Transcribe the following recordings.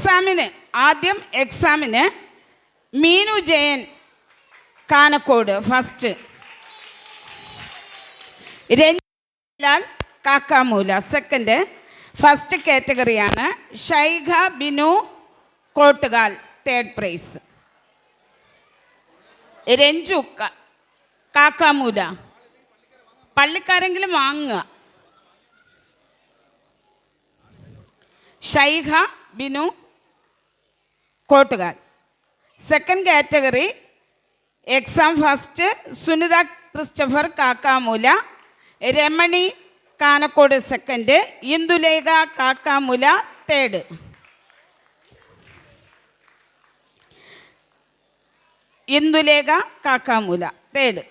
എക്സാമിന് ആദ്യം എക്സാമിന് Meenu Jayan Kanakode first Ranjilal Kakkamoola second first കാറ്റഗറിയാണ് Shaikha Binu Kottukal third prize Ranju Kakkamoola. പള്ളിക്കാരെങ്കിലും വാങ്ങുക. Shaikha Binu Kottukal second category exam first Sunitha Christopher Kakkamoola. Ramani Kanakode second Indulekha Kakkamoola third Indulekha Kakkamoola third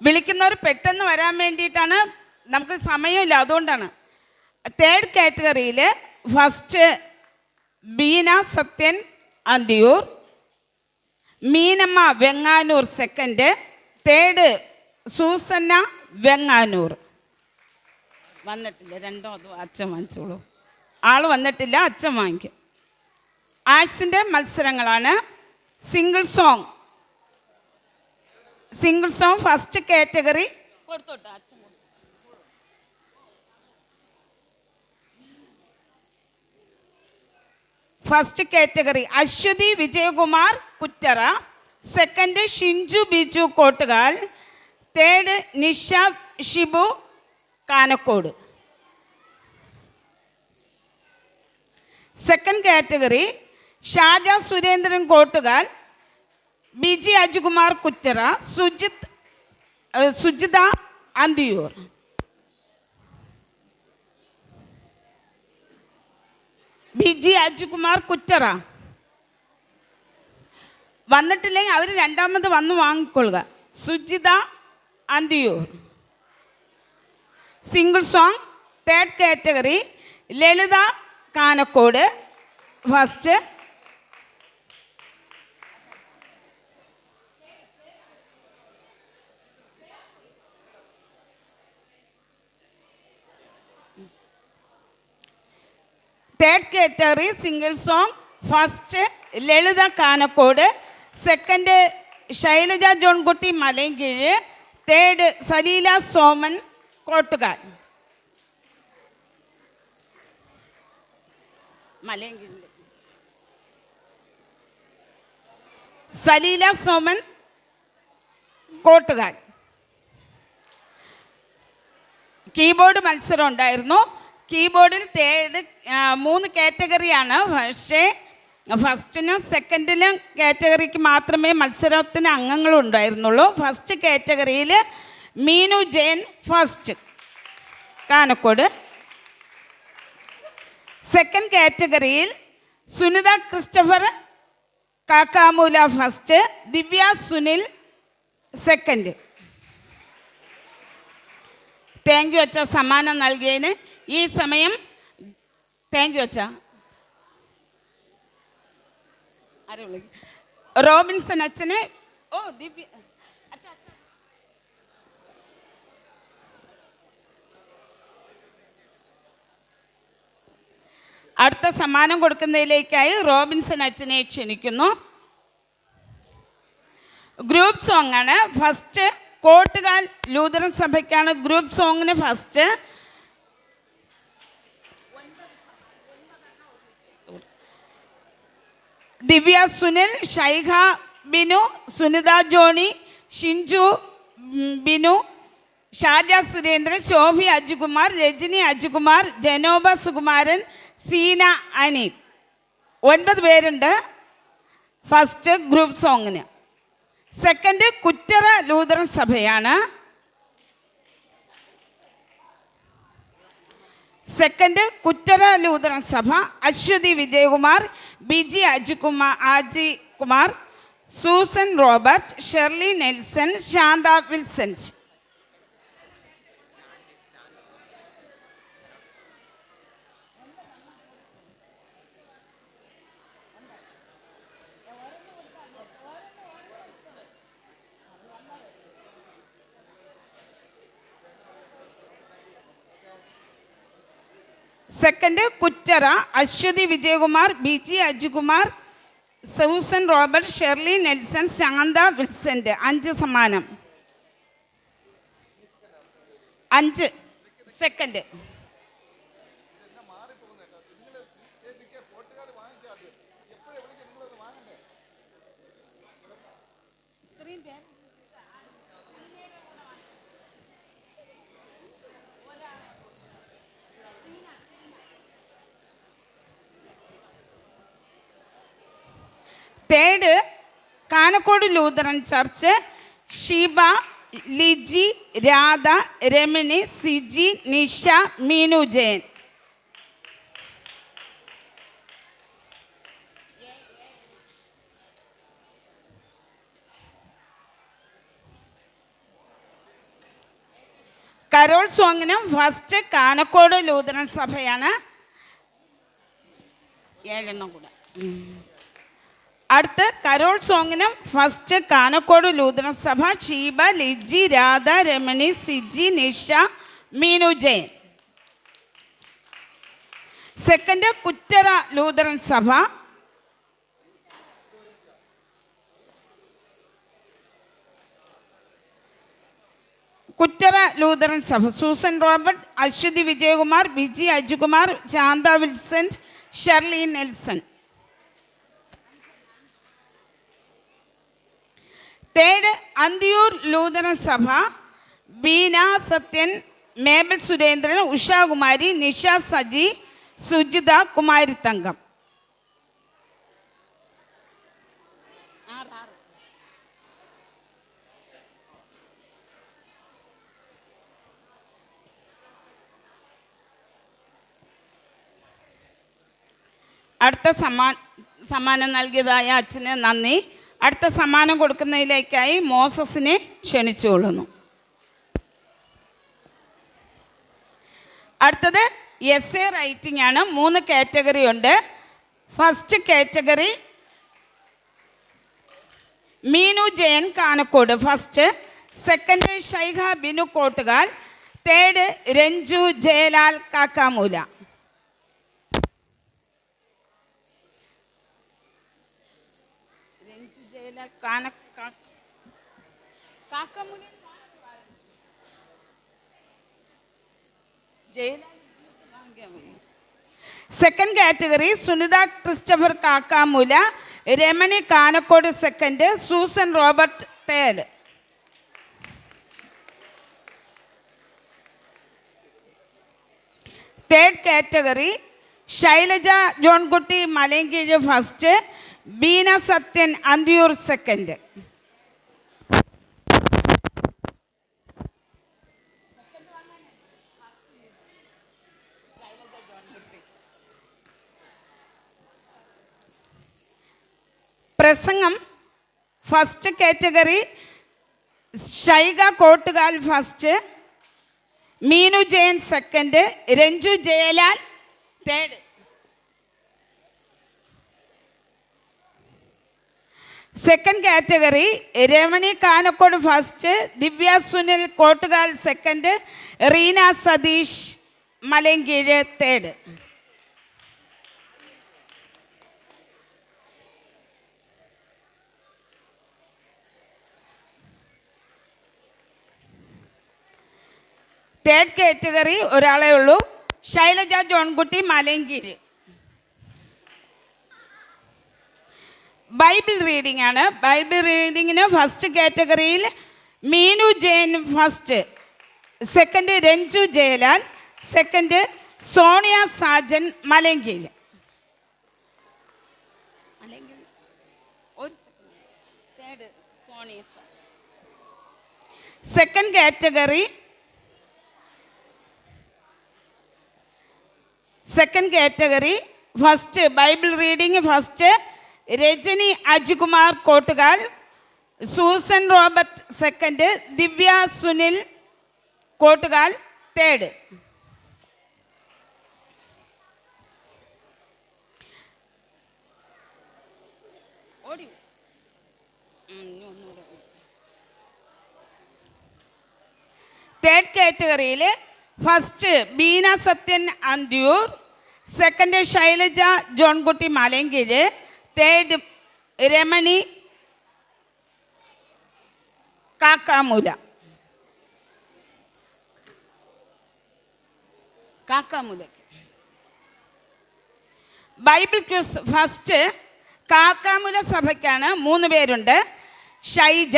വിളിക്കുന്നവർ പെട്ടെന്ന് വരാൻ വേണ്ടിയിട്ടാണ് നമുക്ക് സമയമില്ല അതുകൊണ്ടാണ്. തേർഡ് കാറ്റഗറിയിൽ first Beena Sathyan Anthiyoor. Meenamma Venganoor second third Susanna Venganoor. വന്നിട്ടില്ല. രണ്ടോ അതോ അച്ഛൻ വാങ്ങിച്ചോളൂ. ആൾ വന്നിട്ടില്ല അച്ഛൻ വാങ്ങിക്കും. ആർട്സിന്റെ മത്സരങ്ങളാണ്. Single song single song first category കൊടുത്തോട്ടെ അച്ഛൻ. First category Aswathy Vijayakumar Kuttara second Shinju Biju Kottukal third Nisha Shibu Kanakode second category Shaja Surendran Kottukal Biji Ajukumar Kuttara Sujith Sujitha Anthiyoor Biji Ajukumar Kuttara. വന്നിട്ടില്ലെങ്കിൽ അവർ രണ്ടാമത് വന്ന് വാങ്ങിക്കൊള്ളുക. Sujitha Anthiyoor. Single song third category Lalitha Kanakode first third category single song first Lalitha Kanakode second Shailaja Johnkutty Malayinkeezhu third Saleela Soman Kottukal. Saleela Soman Kottukal. Keyboard മത്സരം ഉണ്ടായിരുന്നു. കീബോർഡിൽ third മൂന്ന് കാറ്റഗറിയാണ്. പക്ഷേ ഫസ്റ്റിനും സെക്കൻഡിലും കാറ്റഗറിക്ക് മാത്രമേ മത്സരത്തിന് അംഗങ്ങളുണ്ടായിരുന്നുള്ളൂ ഫസ്റ്റ് കാറ്റഗറിയിൽ മീനു ജയൻ ഫസ്റ്റ് കാനക്കോട്. സെക്കൻഡ് കാറ്റഗറിയിൽ Sunitha Christopher Kakkamoola first Divya Sunil second. Thank you അച്ഛ സമ്മാനം നൽകിയതിന്. ഈ സമയം താങ്ക് യു അച്ഛ ആരെ വിളിക്കും? റോബിൻസൺ അച്ഛനെ ഓ ദിവ്യ. അടുത്ത സമ്മാനം കൊടുക്കുന്നതിലേക്കായി റോബിൻസൺ അച്ഛനെ ക്ഷണിക്കുന്നു ഗ്രൂപ്പ് സോങ് ആണ് ഫസ്റ്റ് കോട്ടുകാൽ ലൂതറൻ സഭയ്ക്കാണ് ഗ്രൂപ്പ് സോങ്ങിന് ഫസ്റ്റ് ദിവ്യ സുനിൽ ഷൈഖ ബിനു സുനിത ജോണി ഷിൻജു ബിനു ഷാജ സുരേന്ദ്രൻ ശോഭി അജുകുമാർ രജനി അജുകുമാർ ജനോബ സുകുമാരൻ സീന അനി ഒൻപത് പേരുണ്ട്. ഫസ്റ്റ് ഗ്രൂപ്പ് സോങ്ങിന് സെക്കൻഡ് കുറ്ററ ലൂതറൻ സഭയാണ്. സെക്കൻഡ് കുറ്ററ ലൂതറൻ സഭ Aswathy Vijayakumar Biji Ajikumar Aji Kumar Susan Robert Shirley Nelson Shantha Wilson second Kuttara Aswathy Vijayakumar B G Ajukumar Susan Robert Shirley Nelson Shantha Wilson അഞ്ച് സമ്മാനം. അഞ്ച്. Second third Kanakkode Lutheran church Sheeba Liji Radha Ramani Siji Nisha Meenu Jayan. Carol സോങ്ങിനും first Kanakkode Lutheran സഭയാണ് ഏഴെണ്ണം കൂടെ. അടുത്ത് carol സോങ്ങിനും first Kanakkode Lutheran സഭ Sheeba Liji Radha Ramani Siji Nisha Meenu Jayan. Second Kuttara Lutheran സഭ. കുറ്ററ ലൂതറൻ സഭ. Susan Robert Aswathy Vijayakumar Biji Ajukumar Shantha Wilson Shirley Nelson. Third Anthiyoor Lutheran സഭ Beena Sathyan Mabel Surendran Ushakumari Nisha Saji Sujitha Kumarithankam അടുത്ത സമ്മാ സമ്മാനം നൽകിയതായ അച്ഛന് നന്ദി. അടുത്ത സമ്മാനം കൊടുക്കുന്നതിലേക്കായി മോസസിനെ ക്ഷണിച്ചുകൊള്ളുന്നു. അടുത്തത് എസ് എ റൈറ്റിംഗ് ആണ്. മൂന്ന് കാറ്റഗറി ഉണ്ട്. First category Meenu Jayan Kanakkode first. Second Shaiha Binu Kottukal. Third Renju Jayalal Kakkamoola. Renju Jayalal കാന കാ- Kakkamoola Jayalal second category Sunitha Christopher Kakkamoola Ramani Kanakkode second Susan Robert third third category Shailaja Johnkutty Malayankeezh first Beena Sathyan Anthiyoor second. പ്രസംഗം first category Shaika Kottukal first Meenu Jayan second Renju Jayalal third second category Ramani Kanakkode first Divya Sunil Kottukal second Reena Satheesh Malankeezh third third category ഒരാളേ ഉള്ളൂ Shailaja Johnkutty Malayankeezh bible reading ആണ്. Bible റീഡിങ്ങിന് first കാറ്റഗറിയിൽ Meenu Jayan first second Renju Jayalal second Sonia Sajan Malankeezh second category second category first bible reading first Rajani Ajikumar Kottukal Susan Robert second Divya Sunil Kottukal third. Third കാറ്റഗറിയിൽ first Beena Sathyan Anthiyoor second Shailaja Johnkutty Malayankeezh third Ramani Kakkamoola. Kakkamoola bible quiz first Kakkamoola സഭയ്ക്കാണ് മൂന്ന് പേരുണ്ട്. Shaija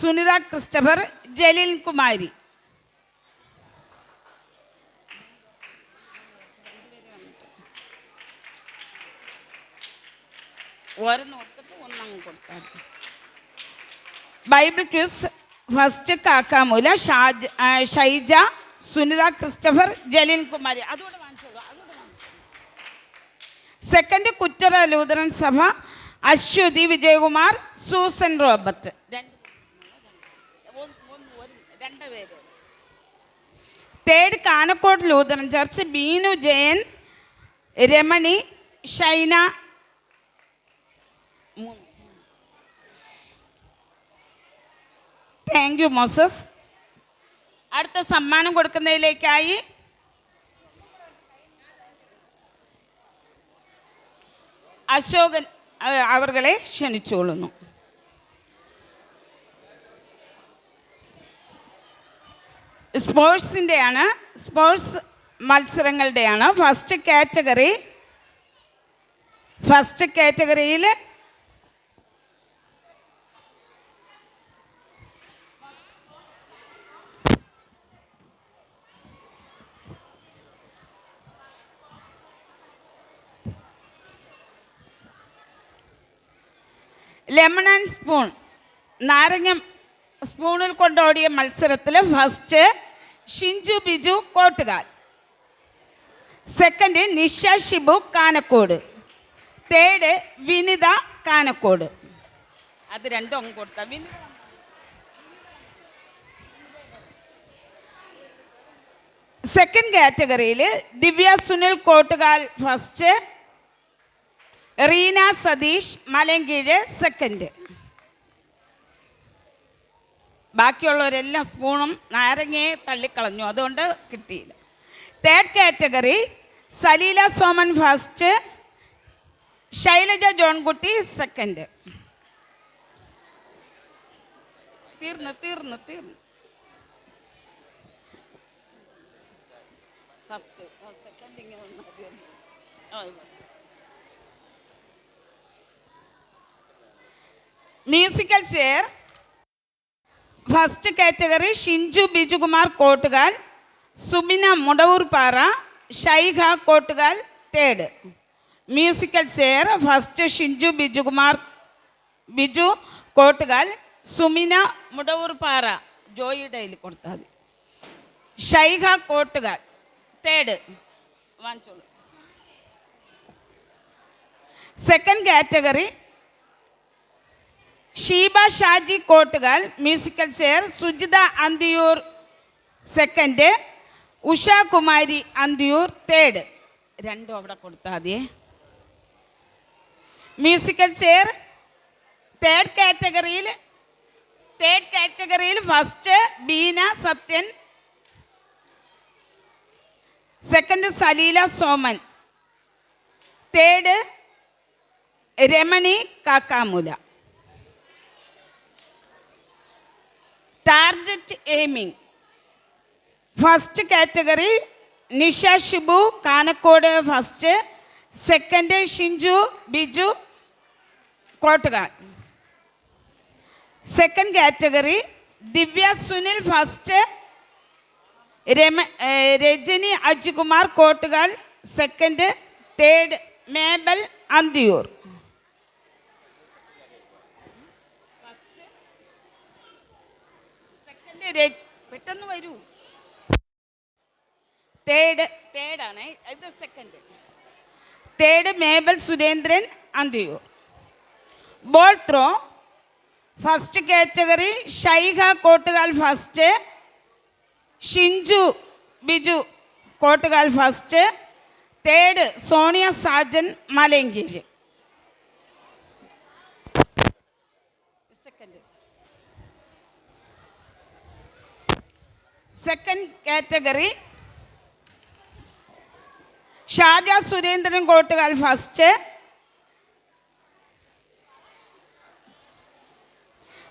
Sunitha Christopher Jaleel Kumari. ഒന്നങ്ങ്. Bible quiz first Kakkamoola. Shaja Shaija Sunitha Christopher Jaleel Kumari. അതുകൂടെ second Kuttara Lutheran സഭ Aswathy Vijayakumar Susan Robert. Third Kanakkode Lutheran church Beenu Jayan Ramani Shaina thank you Moses അടുത്ത സമ്മാനം കൊടുക്കുന്നതിലേക്കായി. അശോകൻ അവർകളെ ക്ഷണിച്ചുകൊള്ളുന്നു. സ്പോർട്സിന്റെയാണ് സ്പോർട്സ് മത്സരങ്ങളുടെയാണ് ഫസ്റ്റ് കാറ്റഗറി ഫസ്റ്റ് കാറ്റഗറിയിൽ ലെമൺ ആൻഡ് സ്പൂൺ. നാരങ്ങ സ്പൂണിൽ കൊണ്ടോടിയ മത്സരത്തിൽ first Shinju Biju Kottukal. Second Nisha Shibu Kanakkode. Third Vinitha Kanakkode. അത് രണ്ടും അങ്ങ് കൊടുത്ത വിനിത സെക്കൻഡ് കാറ്റഗറിയിൽ ദിവ്യ സുനിൽ കോട്ടുകാൽ ഫസ്റ്റ് റീന സതീഷ് മലങ്കീഴ് സെക്കൻഡ് ബാക്കിയുള്ളവരെല്ലാം സ്പൂണും നാരങ്ങയെ തള്ളിക്കളഞ്ഞു. അതുകൊണ്ട് കിട്ടിയില്ല. Third category Saleela Soman first Shailaja Johnkutty second തീർന്നു തീർന്നു തീർന്നു. ഫസ്റ്റ് സെക്കൻഡ് ഇങ്ങനെ musical chair first category Shinju Bijukumar Kottukal Subina Mudavoorppara Shaikha Kottukal third musical chair first Shinju Bijukumar Biju Kottukal Sumina Mudavoorppara ജോയിയുടെ കയ്യിൽ കൊടുത്താൽ മതി. Shaikha Kottukal third വാങ്ങിച്ചോളൂ second category Sheeba Shaji Kottukal musical chair Sujitha Anthiyoor second Usha Kumari Anthiyoor third രണ്ടും അവിടെ കൊടുത്താൽ മതിയേ musical chair third കാറ്റഗറിയിൽ third കാറ്റഗറിയിൽ first Beena Sathyan. Second Saleela Soman. Third Ramani Kakkamoola. Target aiming first category Nisha Shibu Kanakkode first second Shinju Biju Kottukal second category Divya Sunil first Rama ഏ, Rajani Ajikumar Kottukal second third Mabel Anthiyoor second Raj പെട്ടെന്ന് വരൂ. Third തേർഡാണ് ഇത് second third Mabel Surendran Anthiyoor ball throw first category Shaiha Kottukal first Shinju Biju Kottukal first third Sonia Sajan Malayankeezh second category Shaja Surendran Kottukal first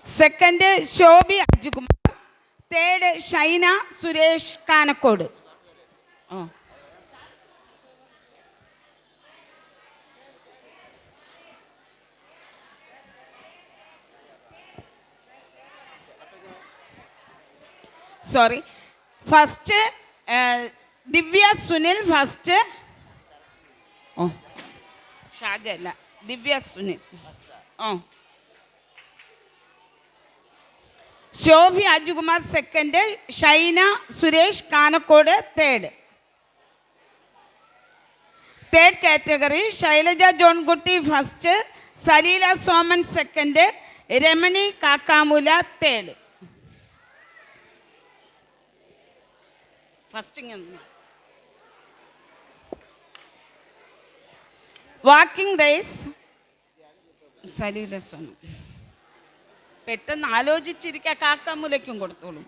second Shobhi Ajukumar third Shaina Suresh Kanakkode. Sorry first Divya Sunil first ഓ ഷാജ അല്ല ദിവ്യ സുനിൽ ഓ Shobhi Ajukumar second Shaina Suresh Kanakkode third third category Shailaja Johnkutty first Saleela Soman second Ramani Kakkamoola third first walking race ശരീരസ്വനം പെട്ടെന്ന് ആലോചിച്ചിരിക്കുക കാക്കാമുലയ്ക്കും കൊടുത്തോളൂ.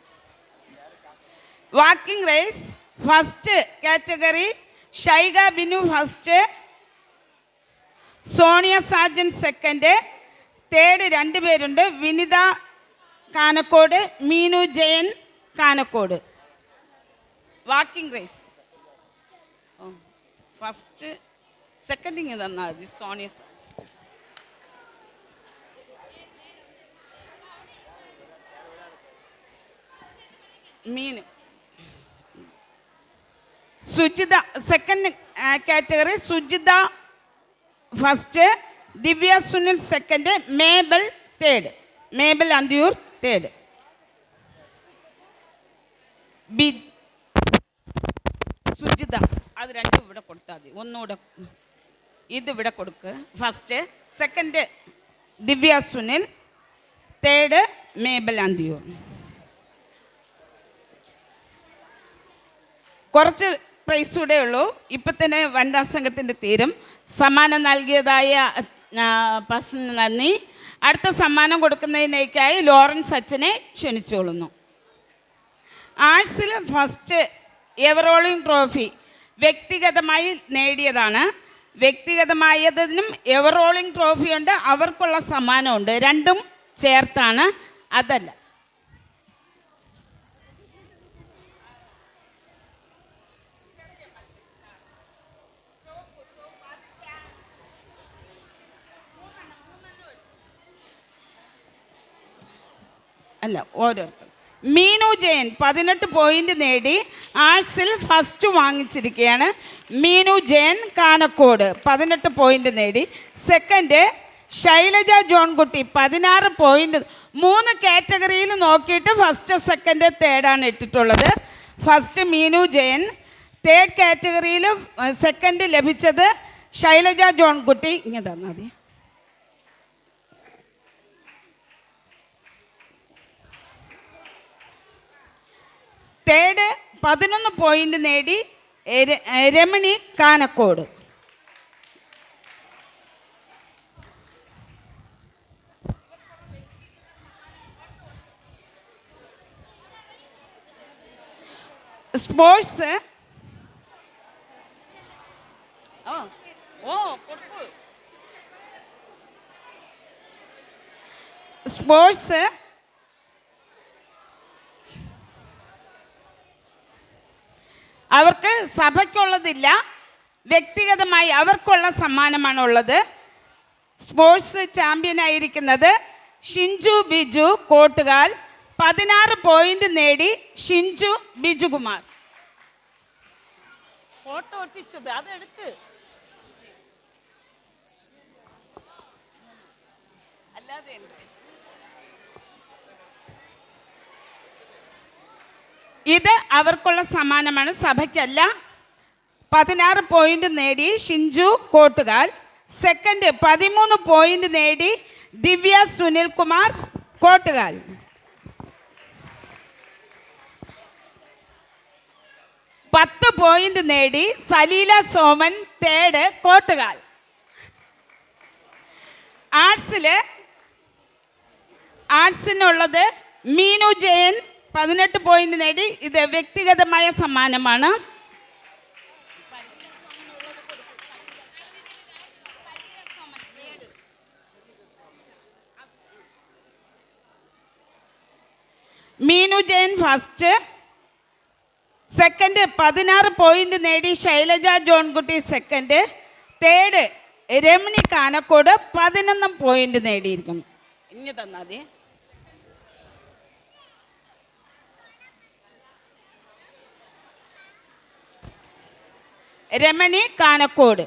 Walking race first category Shaiga Binu first Sonia Sajan second third രണ്ട് പേരുണ്ട് Vinitha Kanakkode Meenu Jayan Kanakkode. Walking race first seconding തന്നാൽ മതി സോണിയ മീൻ Sujitha second category Sujitha first Divya Sunil second Mabel third Mabel Anthiyoor third B Sujitha അത് രണ്ടും ഇവിടെ കൊടുത്താൽ മതി. ഒന്നുകൂടെ ഇത് ഇവിടെ കൊടുക്ക്. First second Divya Sunil third Mabel കുറച്ച് പ്രൈസ് കൂടെ ഉള്ളൂ. ഇപ്പം തന്നെ വനിതാ സംഘത്തിന്റെ തീരും. സമ്മാനം നൽകിയതായ പേഴ്സണിന് നന്ദി. അടുത്ത സമ്മാനം കൊടുക്കുന്നതിനേക്കായി ലോറൻസ് അച്ഛനെ ക്ഷണിച്ചോളുന്നു. ആർട്സിൽ ഫസ്റ്റ് എവറോളിംഗ് ട്രോഫി വ്യക്തിഗതമായി നേടിയതാണ്. വ്യക്തിഗതമായതിനും എവറോളിംഗ് ട്രോഫിയുണ്ട്. അവർക്കുള്ള സമ്മാനമുണ്ട്. രണ്ടും ചേർത്താണ്. അതല്ല. അല്ല ഓരോരുത്തർ. മീനു ജയൻ പതിനെട്ട് പോയിന്റ് നേടി ആർട്സിൽ ഫസ്റ്റ് വാങ്ങിച്ചിരിക്കുകയാണ് മീനു ജയൻ കാനക്കോട് പതിനെട്ട് പോയിന്റ് നേടി. സെക്കൻഡ് ശൈലജ ജോൺകുട്ടി പതിനാറ് പോയിന്റ് മൂന്ന് കാറ്റഗറിയിൽ നോക്കിയിട്ട് ഫസ്റ്റ് സെക്കൻഡ് തേർഡാണ് ഇട്ടിട്ടുള്ളത്. ഫസ്റ്റ് മീനു ജയൻ തേർഡ് കാറ്റഗറിയിൽ സെക്കൻഡ് ലഭിച്ചത് ശൈലജ ജോൺകുട്ടി. ഇങ്ങനെ തന്നാൽ മതി. തേർഡ് പതിനൊന്ന് പോയിന്റ് നേടി രമണി കാനക്കോട്. സ്പോർട്സ്. സ്പോർട്സ്. അവർക്ക് സഭയ്ക്കുള്ളതില്ല വ്യക്തിഗതമായി അവർക്കുള്ള സമ്മാനമാണ് ഉള്ളത് സ്പോർട്സ് ചാമ്പ്യനായിരിക്കുന്നത് ഷിഞ്ചു ബിജു കോട്ടുകാൽ. പതിനാറ് പോയിന്റ് നേടി ഷിഞ്ചു ബിജുകുമാർ. ഫോട്ടോ ഒട്ടിച്ചത് അതെടുക്ക്. അല്ലാതെ ഇത് അവർക്കുള്ള സമ്മാനമാണ്. സഭയ്ക്കല്ല പതിനാറ് പോയിന്റ് നേടി ഷിഞ്ചു കോട്ടുകാൽ. സെക്കൻഡ് പതിമൂന്ന് പോയിന്റ് നേടി ദിവ്യ സുനിൽകുമാർ കോട്ടുകാൽ. പത്ത് പോയിന്റ് നേടി സലീല സോമൻ തേർഡ് കോട്ടുകാൽ. ആർട്സിൽ ആർട്സിനുള്ളത് മീനു ജയൻ പതിനെട്ട് പോയിന്റ് നേടി. ഇത് വ്യക്തിഗതമായ സമ്മാനമാണ്. മീനു ജയൻ ഫസ്റ്റ് സെക്കൻഡ് പതിനാറ് പോയിന്റ് നേടി ശൈലജ ജോൺകുട്ടി സെക്കൻഡ് തേർഡ് രമണി കാനക്കോട് പതിനൊന്ന് പോയിന്റ് നേടിയിരിക്കുന്നു. ഇനി തന്നാതെ രമണി കാനക്കോട്.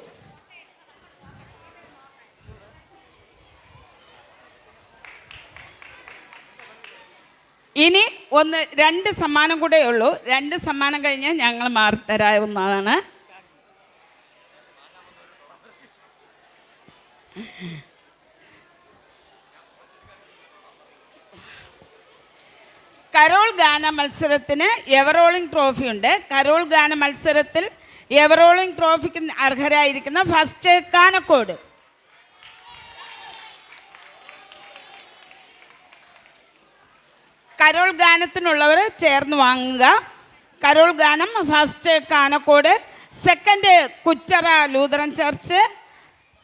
ഇനി ഒന്ന് രണ്ട് സമ്മാനം കൂടെ ഉള്ളൂ. രണ്ട് സമ്മാനം കഴിഞ്ഞാൽ ഞങ്ങൾ മാറിത്തരാവുന്നതാണ് കരോൾ ഗാന മത്സരത്തിന് എവറോളിംഗ് ട്രോഫി ഉണ്ട് കരോൾ ഗാന മത്സരത്തിൽ എവറോളിംഗ് ട്രോഫിക്ക് അർഹരായിരിക്കുന്ന ഫസ്റ്റ് കാനക്കോട്. കരോൾ ഗാനത്തിനുള്ളവർ ചേർന്ന് വാങ്ങുക. കരോൾ ഗാനം first Kanakkode second Kuttara Lutheran church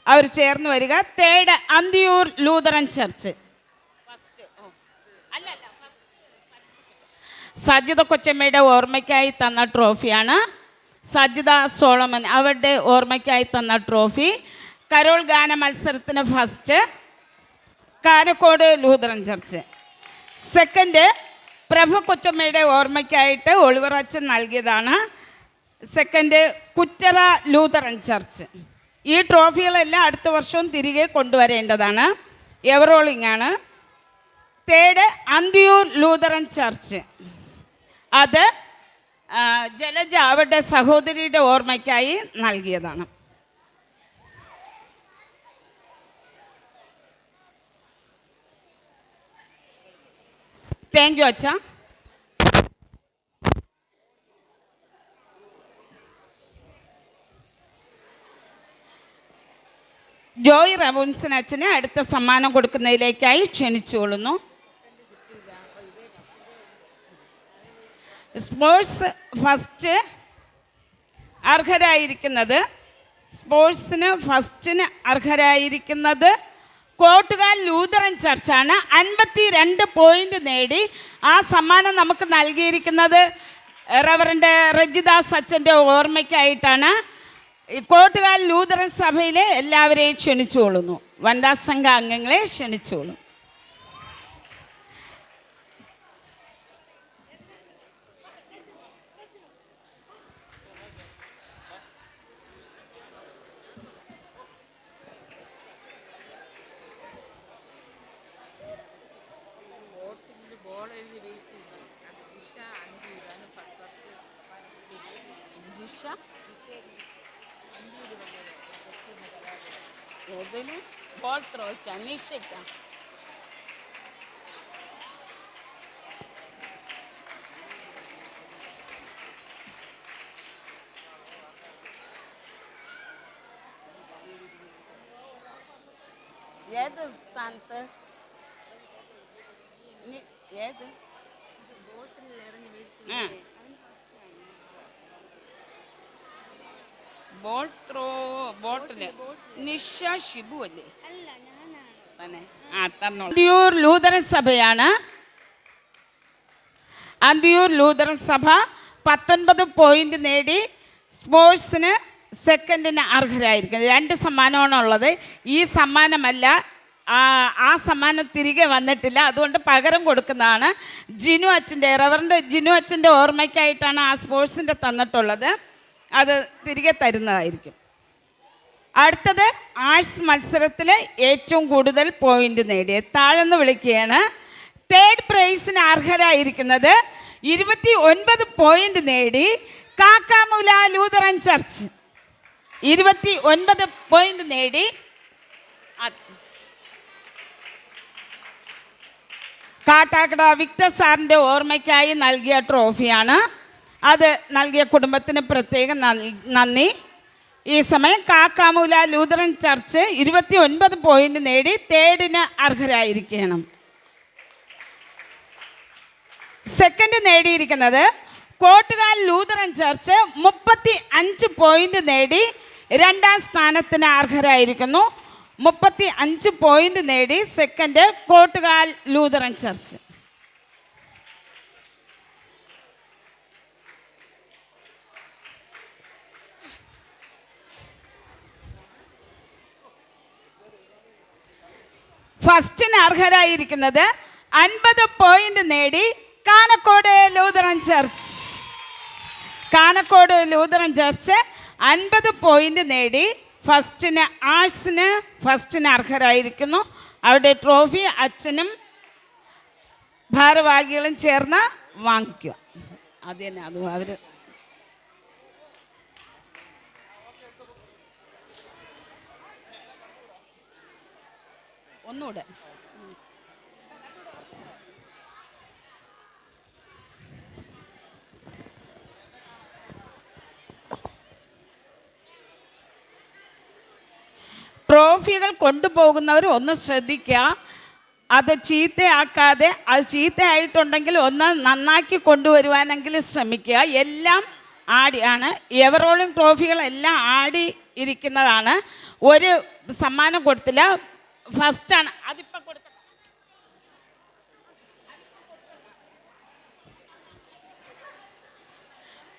അവർ ചേർന്ന് വരിക. Third Anthiyoor Lutheran church. Sajitha കൊച്ചമ്മയുടെ ഓർമ്മയ്ക്കായി തന്ന ട്രോഫിയാണ്. സജിത സോളമൻ അവരുടെ ഓർമ്മയ്ക്കായി തന്ന ട്രോഫി. കരോൾ ഗാന മത്സരത്തിന് first Karakkode Lutheran church second Prabha കൊച്ചമ്മയുടെ ഓർമ്മയ്ക്കായിട്ട് ഒളിവർ അച്ഛൻ നൽകിയതാണ്. സെക്കൻഡ് കുറ്ററ ലൂതറൻ ചർച്ച് ഈ ട്രോഫികളെല്ലാം അടുത്ത വർഷവും തിരികെ കൊണ്ടുവരേണ്ടതാണ്. എവറോളിംഗ് ആണ്. തേർഡ് അന്തിയൂർ ലൂതറൻ ചർച്ച് അത് ജലജ അവരുടെ സഹോദരിയുടെ ഓർമ്മയ്ക്കായി നൽകിയതാണ്. താങ്ക് യു അച്ഛ. ജോയ് റബുൻസൻ അച്ഛന് അടുത്ത സമ്മാനം കൊടുക്കുന്നതിലേക്കായി ക്ഷണിച്ചുകൊള്ളുന്നു. സ്പോർട്സ് ഫസ്റ്റ് അർഹരായിരിക്കുന്നത് സ്പോർട്സിന് ഫസ്റ്റിന് അർഹരായിരിക്കുന്നത് കോട്ടുകാൽ ലൂതറൻ ചർച്ചാണ്. അൻപത്തി രണ്ട് പോയിന്റ് നേടി ആ സമ്മാനം നമുക്ക് നൽകിയിരിക്കുന്നത്. റവറിന്റെ റജിദാസ് അച്ഛന്റെ ഓർമ്മയ്ക്കായിട്ടാണ്. കോട്ടുകാൽ ലൂതറൻ സഭയിലെ എല്ലാവരെയും ക്ഷണിച്ചുകൊള്ളുന്നു. വനിതാ സംഘ അംഗങ്ങളെ ക്ഷണിച്ചുകൊള്ളും ത്രോയ്ക്കാം നിഷയ്ക്കാം ഏത് സ്ഥാനത്ത് നി- ഏത് ആ. Ball throw bottle Nisha Shibu അല്ലേ തന്നെ ആ തന്നോളൂ അന്തിയൂർ ലൂതറൻ സഭയാണ്. അന്തിയൂർ ലൂതറൻ സഭ പത്തൊൻപത് പോയിന്റ് നേടി സ്പോർട്സിന് സെക്കൻഡിന് അർഹരായിരിക്കും രണ്ട് സമ്മാനമാണ് ഉള്ളത്. ഈ സമ്മാനമല്ല ആ സമ്മാനം തിരികെ വന്നിട്ടില്ല. അതുകൊണ്ട് പകരം കൊടുക്കുന്നതാണ് ജിനു അച്ഛന്റെ റവറിന്റെ ജിനു അച്ഛന്റെ ഓർമ്മയ്ക്കായിട്ടാണ് ആ സ്പോർട്സിന്റെ തന്നിട്ടുള്ളത്. അത് തിരികെ തരുന്നതായിരിക്കും. അടുത്തത് ആർട്സ് മത്സരത്തിൽ ഏറ്റവും കൂടുതൽ പോയിന്റ് നേടിയ താഴെന്ന് വിളിക്കുകയാണ്. തേർഡ് പ്രൈസിന് അർഹരായിരിക്കുന്നത് ഇരുപത്തി ഒൻപത് പോയിന്റ് നേടി കാക്കാമുല ലൂതറൻ ചർച്ച്. ഇരുപത്തി ഒൻപത് പോയിന്റ് നേടി കാട്ടാക്കട വിക്ടർ സാറിന്റെ ഓർമ്മയ്ക്കായി നൽകിയ ട്രോഫിയാണ് അത് നൽകിയ കുടുംബത്തിന് പ്രത്യേകം നന്ദി. ഈ സമയം കാക്കാമൂല ലൂതറൻ ചർച്ച് ഇരുപത്തി ഒൻപത് പോയിന്റ് നേടി തേർഡിന് അർഹരായിരിക്കണം. സെക്കൻഡ് നേടിയിരിക്കുന്നത് കോട്ടുകാൽ ലൂതറൻ ചർച്ച് മുപ്പത്തി അഞ്ച് പോയിന്റ് നേടി രണ്ടാം സ്ഥാനത്തിന് അർഹരായിരിക്കുന്നു. മുപ്പത്തി അഞ്ച് പോയിന്റ് നേടി സെക്കൻഡ് കോട്ടുകാൽ ലൂതറൻ ചർച്ച്. ഫസ്റ്റിന് അർഹരായിരിക്കുന്നത് അൻപത് പോയിന്റ് നേടി Kanakkode Lutheran church. Kanakkode Lutheran church അൻപത് പോയിന്റ് നേടി ഫസ്റ്റിന് ആർട്സിന് ഫസ്റ്റിന് അർഹരായിരിക്കുന്നു. അവിടെ ട്രോഫി അച്ഛനും ഭാരവാഹികളും ചേർന്ന് വാങ്ങിക്കുക. അത് തന്നെ അത് അവർ ഒന്നുകൂടെ. ട്രോഫികൾ കൊണ്ടുപോകുന്നവർ ഒന്ന് ശ്രദ്ധിക്കുക. അത് ചീത്തയാക്കാതെ അത് ചീത്തയായിട്ടുണ്ടെങ്കിൽ ഒന്ന് നന്നാക്കി കൊണ്ടുവരുവാനെങ്കിലും ശ്രമിക്കുക. എല്ലാം ആടിയാണ് എവറോളും ട്രോഫികളെല്ലാം ആടി ഇരിക്കുന്നതാണ്. ഒരു സമ്മാനം കൊടുത്തില്ല. ഫസ്റ്റാണ് അതിപ്പോൾ കൊടുത്ത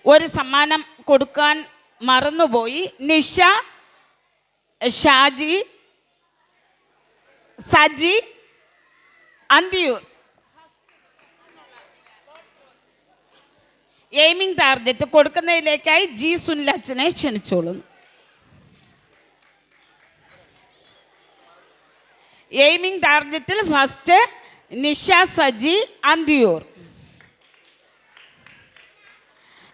ഒരു സമ്മാനം കൊടുക്കാൻ മറന്നുപോയി. നിഷ ഷാജി സജി അന്തിയൂർ. എയിമിംഗ് ടാർഗറ്റ് കൊടുക്കുന്നതിലേക്കായി ജി സുനിലച്ചനെ ക്ഷണിച്ചോളുന്നു. എയിമിംഗ് ടാർഗറ്റിൽ ഫസ്റ്റ് നിഷ സജി അന്തിയൂർ.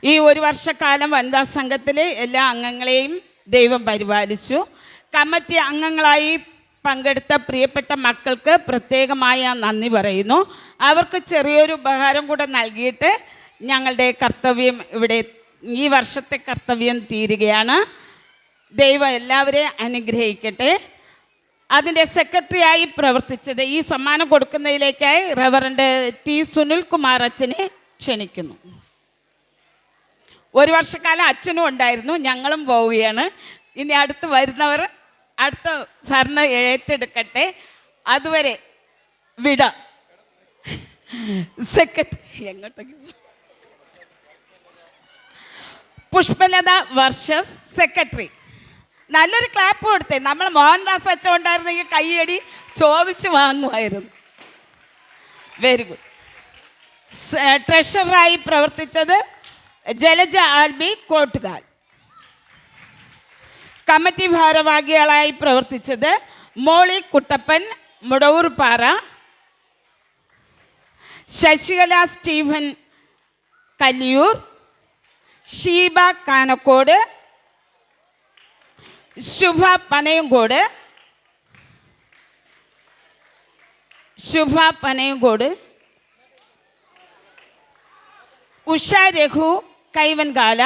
ഈ ഒരു വർഷക്കാലം വനിതാ സംഘത്തിലെ എല്ലാ അംഗങ്ങളെയും ദൈവം പരിപാലിച്ചു. കമ്മിറ്റി അംഗങ്ങളായി പങ്കെടുത്ത പ്രിയപ്പെട്ട മക്കൾക്ക് പ്രത്യേകമായ നന്ദി പറയുന്നു. അവർക്ക് ചെറിയൊരു ഉപഹാരം കൂടെ നൽകിയിട്ട് ഞങ്ങളുടെ കർത്തവ്യം ഇവിടെ ഈ വർഷത്തെ കർത്തവ്യം തീരുകയാണ്. ദൈവം എല്ലാവരെയും അനുഗ്രഹിക്കട്ടെ. അതിന്റെ സെക്രട്ടറിയായി പ്രവർത്തിച്ചത്. ഈ സമ്മാനം കൊടുക്കുന്നതിലേക്കായി റവറൻഡ് ടി സുനിൽകുമാർ അച്ഛനെ ക്ഷണിക്കുന്നു. ഒരു വർഷക്കാലം അച്ഛനും ഉണ്ടായിരുന്നു. ഞങ്ങളും പോവുകയാണ്. ഇനി അടുത്ത് വരുന്നവർ അടുത്ത ഭരണം ഏറ്റെടുക്കട്ടെ. അതുവരെ വിട. സെക്രട്ടറി എങ്ങോട്ടേക്ക് പുഷ്പലത വർഷസ് സെക്രട്ടറി. നല്ലൊരു ക്ലാപ്പ് കൊടുത്തേ. നമ്മൾ മോഹൻദാസ് അച്ഛൻ ഉണ്ടായിരുന്നെങ്കിൽ കൈയടി ചോദിച്ചു വാങ്ങുമായിരുന്നു. വെരി ഗുഡ് ട്രഷററായി പ്രവർത്തിച്ചത് ജലജ ആൽബി കോട്ടുകാൽ. കമ്മിറ്റി ഭാരവാഹികളായി പ്രവർത്തിച്ചത് മോളി കുട്ടപ്പൻ മുടവൂർപ്പാറ ശശികല സ്റ്റീഫൻ കല്ലിയൂർ ഷീബ കാനക്കോട് ശുഭ പനയങ്കോട് ശുഭ പനയങ്കോട് ഉഷ രഘു കൈവൻകാല.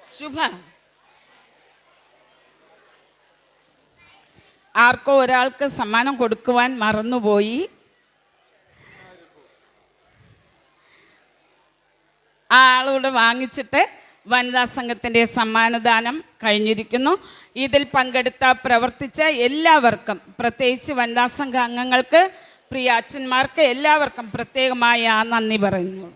ശുഭ. ആർക്കോ ഒരാൾക്ക് സമ്മാനം കൊടുക്കുവാൻ മറന്നുപോയി. ആ ആളോട് വാങ്ങിച്ചിട്ട് വനിതാ സംഘത്തിന്റെ സമ്മാനദാനം കഴിഞ്ഞിരിക്കുന്നു. ഇതിൽ പങ്കെടുത്ത പ്രവർത്തിച്ച എല്ലാവർക്കും പ്രത്യേകിച്ച് വനിതാ സംഘ അംഗങ്ങൾക്ക് പ്രിയ അച്ഛന്മാർക്ക് എല്ലാവർക്കും ആ നന്ദി പറയുന്നു.